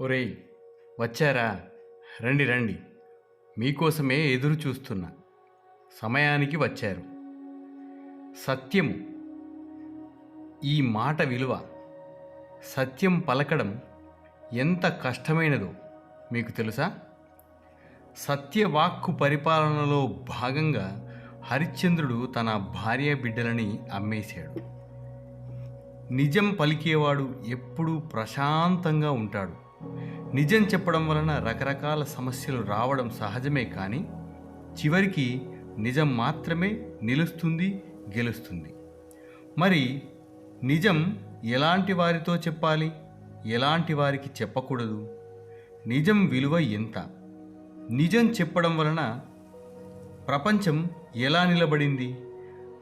ఒరేయ్ వచ్చారా? రండి రండి. మీకోసమే ఎదురు చూస్తున్నా. సమయానికి వచ్చారు. సత్యము. ఈ మాట విలువ. సత్యం పలకడం ఎంత కష్టమైనదో మీకు తెలుసా? సత్యవాక్కు పరిపాలనలో భాగంగా హరిశ్చంద్రుడు తన భార్య బిడ్డలని అమ్మేశాడు. నిజం పలికేవాడు ఎప్పుడూ ప్రశాంతంగా ఉంటాడు. నిజం చెప్పడం వలన రకరకాల సమస్యలు రావడం సహజమే కానీ చివరికి నిజం మాత్రమే నిలుస్తుంది గెలుస్తుంది. మరి నిజం ఎలాంటి వారితో చెప్పాలి? ఎలాంటి వారికి చెప్పకూడదు? నిజం విలువ ఎంత? నిజం చెప్పడం వలన ప్రపంచం ఎలా నిలబడింది?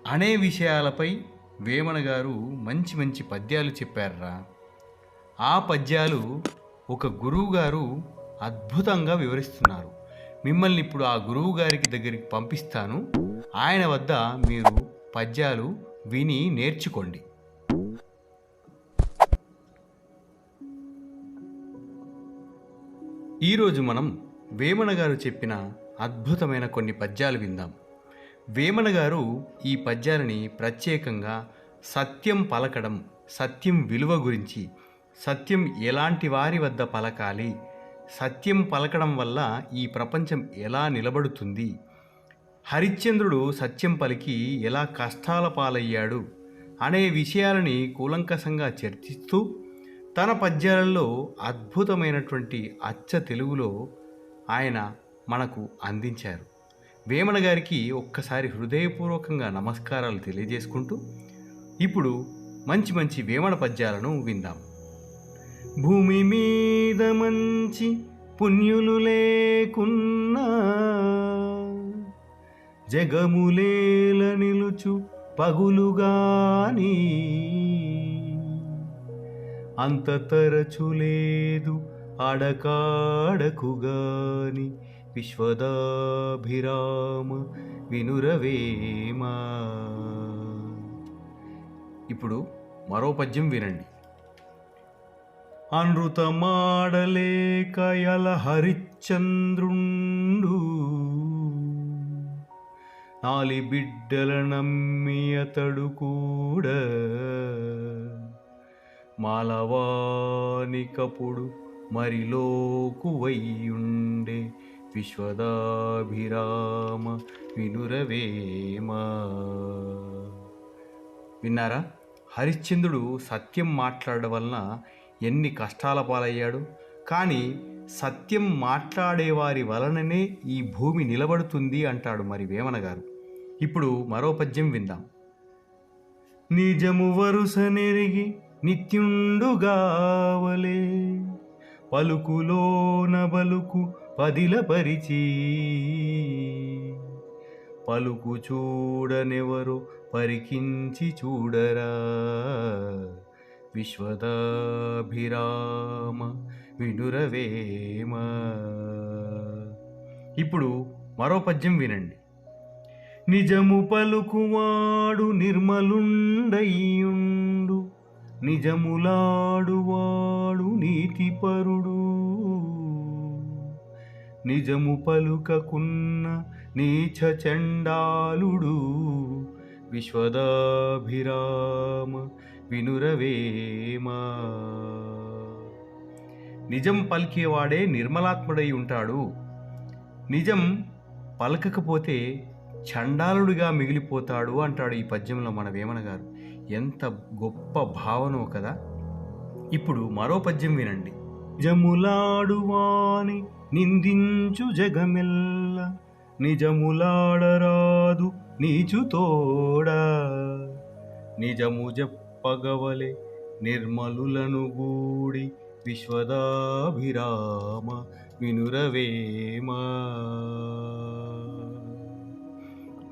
అనే విషయాలపై వేమన గారు మంచి మంచి పద్యాలు చెప్పారా ఆ పద్యాలు ఒక గురువు గారు అద్భుతంగా వివరిస్తున్నారు. మిమ్మల్ని ఇప్పుడు ఆ గురువు గారికి దగ్గరికి పంపిస్తాను. ఆయన వద్ద మీరు పద్యాలు విని నేర్చుకోండి. ఈరోజు మనం వేమన గారు చెప్పిన అద్భుతమైన కొన్ని పద్యాలు విందాం. వేమన గారు ఈ పద్యాలని ప్రత్యేకంగా సత్యం పలకడం సత్యం విలువ గురించి సత్యం ఎలాంటి వారి వద్ద పలకాలి? సత్యం పలకడం వల్ల ఈ ప్రపంచం ఎలా నిలబడుతుంది? హరిశ్చంద్రుడు సత్యం పలికి ఎలా కష్టాల పాలయ్యాడు? అనే విషయాలని కూలంకషంగా చర్చిస్తూ తన పద్యాలలో అద్భుతమైనటువంటి అచ్చ తెలుగులో ఆయన మనకు అందించారు. వేమన గారికి ఒక్కసారి హృదయపూర్వకంగా నమస్కారాలు తెలియజేసుకుంటూ ఇప్పుడు మంచి మంచి వేమన పద్యాలను విందాం. భూమి మీద మంచి పుణ్యులు లేకున్నా జగములేల నిలుచు పగులుగాని అంత తరచు లేదు అడకాడకుగాని విశ్వదాభిరామ వినురవేమా. ఇప్పుడు మరో పద్యం వినండి. అనృతమాడలేకయల హరిశ్చంద్రుండు నాలి బిడ్డల నమ్మి అతడు కూడా మాలవానికపుడు మరిలోకు వయ్యుండే విశ్వదాభిరామ వినురవేమ. విన్నారా? హరిశ్చంద్రుడు సత్యం మాట్లాడడం వలన ఎన్ని కష్టాల పాలయ్యాడు. కానీ సత్యం మాట్లాడేవారి వలననే ఈ భూమి నిలబడుతుంది అంటాడు మరి వేమన గారు ఇప్పుడు మరో పద్యం విందాం. నిజము వరుస నెరిగి నిత్యుండుగావలే పలుకులోన బలుకు పదిలపరిచి పలుకు చూడనెవరు పరికించి చూడరా. విశ్వదాభిరామ వినురవేమ. ఇప్పుడు మరో పద్యం వినండి. నిజము పలుకువాడు నిర్మలుండయుండు నిజములాడువాడు నీతిపరుడు. నిజము పలుకకున్న నీచ చండాలుడు. విశ్వదాభిరామ వినురవేమా? నిజం పలికేవాడే నిర్మలాత్ముడై ఉంటాడు. నిజం పలకకపోతే చండాలుడిగా మిగిలిపోతాడు అంటాడు ఈ పద్యంలో మన వేమన గారు. ఎంత గొప్ప భావనో కదా! ఇప్పుడు మరో పద్యం వినండి. నిజములాడువాని నిందించు జగమెల్ల నిజములాడరాదు నీచు తోడా. నిజము చెప్పగవలే నిర్మలులను గూడి విశ్వదాభిరామ వినురవేమా.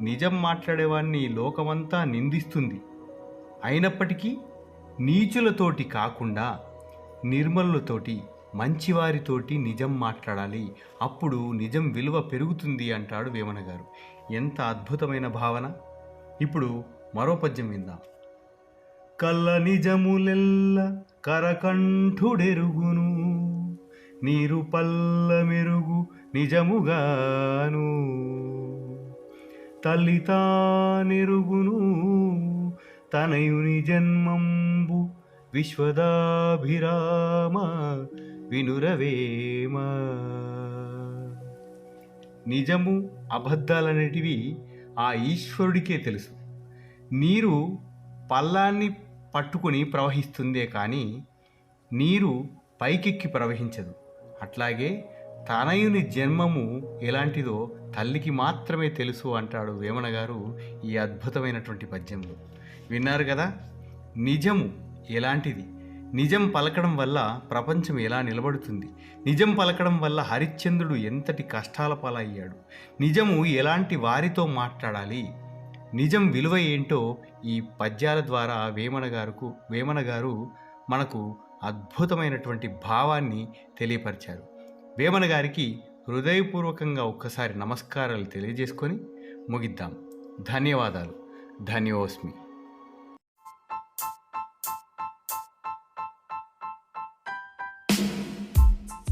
నిజం మాట్లాడేవాడిని లోకమంతా నిందిస్తుంది. అయినప్పటికీ నీచులతోటి కాకుండా నిర్మలులతోటి మంచివారితోటి నిజం మాట్లాడాలి. అప్పుడు నిజం విలువ పెరుగుతుంది అంటాడు వేమన గారు. ఎంత అద్భుతమైన భావన. ఇప్పుడు మరో పద్యం విందాం. కళ్ళ నిజములెల్ల కరకంఠుడెరుగును నీరు పల్ల మెరుగు నిజముగాను. తల్లి తానెరుగును తనయుని జన్మంబు విశ్వదాభిరామ వినురవేమ. నిజము అబద్ధాలనేటివి ఆ ఈశ్వరుడికే తెలుసు. నీరు పల్లాన్ని పట్టుకుని ప్రవహిస్తుందే కానీ నీరు పైకెక్కి ప్రవహించదు. అట్లాగే తనయుని జన్మము ఎలాంటిదో తల్లికి మాత్రమే తెలుసు అంటాడు వేమన గారు ఈ అద్భుతమైనటువంటి పద్యంలో విన్నారు కదా? నిజము ఎలాంటిది? నిజం పలకడం వల్ల ప్రపంచం ఎలా నిలబడుతుంది? నిజం పలకడం వల్ల హరిశ్చంద్రుడు ఎంతటి కష్టాల పాలయ్యాడు? నిజము ఎలాంటి వారితో మాట్లాడాలి? నిజం విలువ ఏంటో ఈ పద్యాల ద్వారా వేమన గారుకు వేమన గారు మనకు అద్భుతమైనటువంటి భావాన్ని తెలియపరిచారు. వేమన గారికి హృదయపూర్వకంగా ఒక్కసారి నమస్కారాలు తెలియజేసుకొని ముగిద్దాం. ధన్యవాదాలు. ధన్యోస్మి.